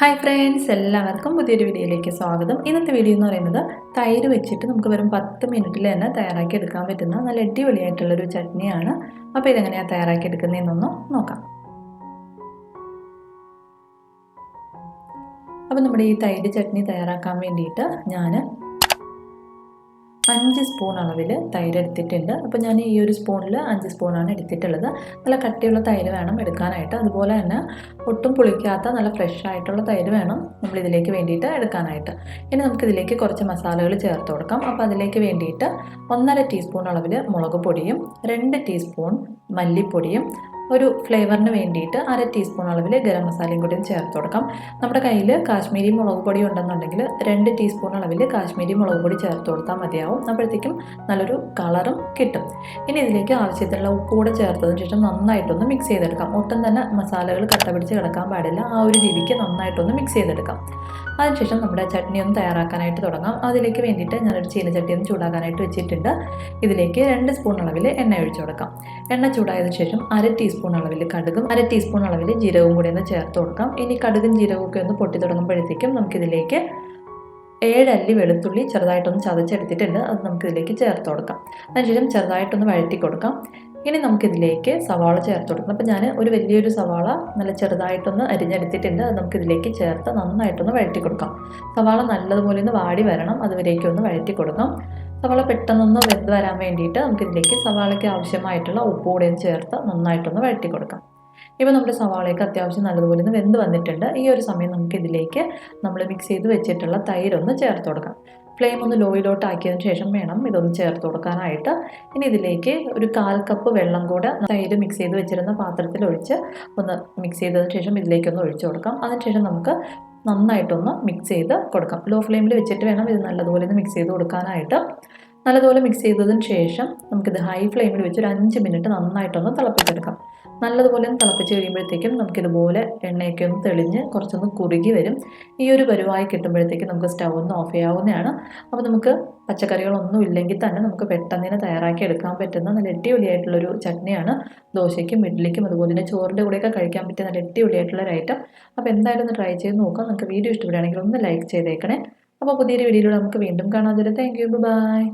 Hi friends എല്ലാവർക്കും പുതിയൊരു വീഡിയോയിലേക്ക് സ്വാഗതം. ഇന്നത്തെ വീഡിയോ എന്ന് പറയുന്നത് തൈര് വെച്ചിട്ട് നമുക്ക് വെറും പത്ത് മിനിറ്റിൽ തന്നെ തയ്യാറാക്കി എടുക്കാൻ പറ്റുന്ന നല്ല അടിപൊളിയായിട്ടുള്ളൊരു ചട്നിയാണ്. അപ്പോൾ ഇതെങ്ങനെയാണ് തയ്യാറാക്കി എടുക്കുന്നതെന്നൊന്ന് നോക്കാം. അപ്പോൾ നമ്മുടെ ഈ തൈര് ചട്നി തയ്യാറാക്കാൻ വേണ്ടിയിട്ട് ഞാൻ അഞ്ച് സ്പൂൺ അളവിൽ തൈര് എടുത്തിട്ടുണ്ട്. അപ്പോൾ ഞാൻ ഈ ഒരു സ്പൂണിൽ അഞ്ച് സ്പൂണാണ് എടുത്തിട്ടുള്ളത്. നല്ല കട്ടിയുള്ള തൈര് വേണം എടുക്കാനായിട്ട്. അതുപോലെ തന്നെ ഒട്ടും പുളിക്കാത്ത നല്ല ഫ്രഷ് ആയിട്ടുള്ള തൈര് വേണം നമ്മൾ ഇതിലേക്ക് വേണ്ടിയിട്ട് എടുക്കാനായിട്ട്. ഇനി നമുക്ക് ഇതിലേക്ക് കുറച്ച് മസാലകൾ ചേർത്ത് കൊടുക്കാം. അപ്പോൾ അതിലേക്ക് വേണ്ടിയിട്ട് ഒന്നര ടീസ്പൂൺ അളവിൽ മുളക് പൊടിയും രണ്ട് ടീസ്പൂൺ മല്ലിപ്പൊടിയും ഒരു ഫ്ലേവറിന് വേണ്ടിയിട്ട് അര ടീസ്പൂൺ അളവിൽ ഗരം മസാലയും കൂടി ചേർത്ത് കൊടുക്കാം. നമ്മുടെ കയ്യിൽ കാശ്മീരി മുളക് പൊടി ഉണ്ടെന്നുണ്ടെങ്കിൽ രണ്ട് ടീസ്പൂൺ അളവിൽ കാശ്മീരി മുളക് പൊടി ചേർത്ത് കൊടുത്താൽ മതിയാവും. അപ്പോഴത്തേക്കും നല്ലൊരു കളറും കിട്ടും. ഇനി ഇതിലേക്ക് ആവശ്യത്തിനുള്ള ഉപ്പ് കൂടെ ചേർത്തതിന് ശേഷം നന്നായിട്ടൊന്ന് മിക്സ് ചെയ്തെടുക്കാം. ഒട്ടും തന്നെ മസാലകൾ കട്ട പിടിച്ച് കിടക്കാൻ പാടില്ല. ആ ഒരു രീതിക്ക് നന്നായിട്ടൊന്ന് മിക്സ് ചെയ്തെടുക്കാം. അതിനുശേഷം നമ്മുടെ ചട്നി ഒന്ന് തയ്യാറാക്കാനായിട്ട് തുടങ്ങാം. അതിലേക്ക് വേണ്ടിയിട്ട് ഞാനൊരു ചീനച്ചട്ടി ഒന്ന് ചൂടാക്കാനായിട്ട് വെച്ചിട്ടുണ്ട്. ഇതിലേക്ക് രണ്ട് സ്പൂൺ അളവിൽ എണ്ണ ഒഴിച്ചു കൊടുക്കാം. എണ്ണ ചൂടായതിനു ശേഷം അര ടീസ്പൂൺ അളവിൽ കടുകും അര ടീസ്പൂൺ അളവിൽ ജീരകവും കൂടി ഒന്ന് ചേർത്ത് കൊടുക്കാം. ഇനി കടുകും ജീരകവും ഒക്കെ ഒന്ന് പൊട്ടി തുടങ്ങുമ്പോഴത്തേക്കും നമുക്കിതിലേക്ക് ഏഴല്ലി വെളുത്തുള്ളി ചെറുതായിട്ടൊന്ന് ചതച്ചെടുത്തിട്ടുണ്ട്. അത് നമുക്കിതിലേക്ക് ചേർത്ത് കൊടുക്കാം. അതിനുശേഷം ചെറുതായിട്ടൊന്ന് വഴറ്റി കൊടുക്കാം. ഇനി നമുക്കിതിലേക്ക് സവാള ചേർത്ത് കൊടുക്കണം. അപ്പോൾ ഞാൻ ഒരു വലിയൊരു സവാള നല്ല ചെറുതായിട്ടൊന്ന് അരിഞ്ഞെടുത്തിട്ടുണ്ട്. അത് നമുക്കിതിലേക്ക് ചേർത്ത് നന്നായിട്ടൊന്ന് വഴറ്റി കൊടുക്കാം. സവാള നല്ലതുപോലെ ഒന്ന് വാടി വരണം. അതുവരേക്കും ഒന്ന് വഴറ്റി കൊടുക്കാം. സവാള പെട്ടെന്നൊന്ന് വെന്ത് വരാൻ വേണ്ടിയിട്ട് നമുക്കിതിലേക്ക് സവാളയ്ക്ക് ആവശ്യമായിട്ടുള്ള ഉപ്പ് കൂടെയും ചേർത്ത് നന്നായിട്ടൊന്ന് വഴറ്റി കൊടുക്കാം. ഇപ്പോൾ നമ്മുടെ സവാളയൊക്കെ അത്യാവശ്യം നല്ലതുപോലെ ഒന്ന് വെന്ത് വന്നിട്ടുണ്ട്. ഈ ഒരു സമയം നമുക്ക് ഇതിലേക്ക് നമ്മൾ മിക്സ് ചെയ്ത് വെച്ചിട്ടുള്ള തൈരൊന്ന് ചേർത്ത് കൊടുക്കാം. ഫ്ലെയിം ഒന്ന് ലോയിലോട്ട് ആക്കിയതിന് ശേഷം വേണം ഇതൊന്ന് ചേർത്ത് കൊടുക്കാനായിട്ട്. ഇനി ഇതിലേക്ക് ഒരു കാൽ കപ്പ് വെള്ളം കൂടെ തൈര് മിക്സ് ചെയ്ത് വെച്ചിരുന്ന പാത്രത്തിൽ ഒഴിച്ച് ഒന്ന് മിക്സ് ചെയ്തതിന് ശേഷം ഇതിലേക്കൊന്ന് ഒഴിച്ചു കൊടുക്കാം. അതിനുശേഷം നമുക്ക് നന്നായിട്ടൊന്ന് മിക്സ് ചെയ്ത് കൊടുക്കാം. ലോ ഫ്ലെയിമിൽ വെച്ചിട്ട് വേണം ഇത് നല്ലതുപോലെ ഒന്ന് മിക്സ് ചെയ്ത് കൊടുക്കാനായിട്ട്. നല്ലതുപോലെ മിക്സ് ചെയ്തതിന് ശേഷം നമുക്കിത് ഹൈ ഫ്ലെയിമിൽ വെച്ച് ഒരു അഞ്ച് മിനിറ്റ് നന്നായിട്ടൊന്ന് തിളപ്പിച്ചെടുക്കാം. നല്ലതുപോലെ ഒന്ന് തിളപ്പിച്ച് കഴിയുമ്പോഴത്തേക്കും നമുക്കിതുപോലെ എണ്ണയൊക്കെ ഒന്ന് തെളിഞ്ഞ് കുറച്ചൊന്ന് കുറുകി വരും. ഈ ഒരു പരുവായി കിട്ടുമ്പോഴത്തേക്കും നമുക്ക് സ്റ്റൗ ഒന്ന് ഓഫ് ചെയ്യാവുന്നതാണ്. അപ്പോൾ നമുക്ക് പച്ചക്കറികളൊന്നും ഇല്ലെങ്കിൽ തന്നെ നമുക്ക് പെട്ടെന്ന് തന്നെ തയ്യാറാക്കി എടുക്കാൻ പറ്റുന്ന നല്ല അടിപൊളിയായിട്ടുള്ളൊരു ചട്നിയാണ്. ദോശയ്ക്കും ഇഡ്ഡലിക്കും അതുപോലെ തന്നെ ചോറിന്റെ കൂടെയൊക്കെ കഴിക്കാൻ പറ്റിയ നല്ല അടിപൊളിയായിട്ടുള്ളൊരു ഐറ്റം. അപ്പോൾ എന്തായാലും ഒന്ന് ട്രൈ ചെയ്ത് നോക്കാം. നമുക്ക് വീഡിയോ ഇഷ്ടപ്പെടുകയാണെങ്കിൽ ഒന്ന് ലൈക്ക് ചെയ്തേക്കണേ. അപ്പോൾ പുതിയൊരു വീഡിയോയിലൂടെ നമുക്ക് വീണ്ടും കാണാൻ തരാം താങ്ക് യു ബൈ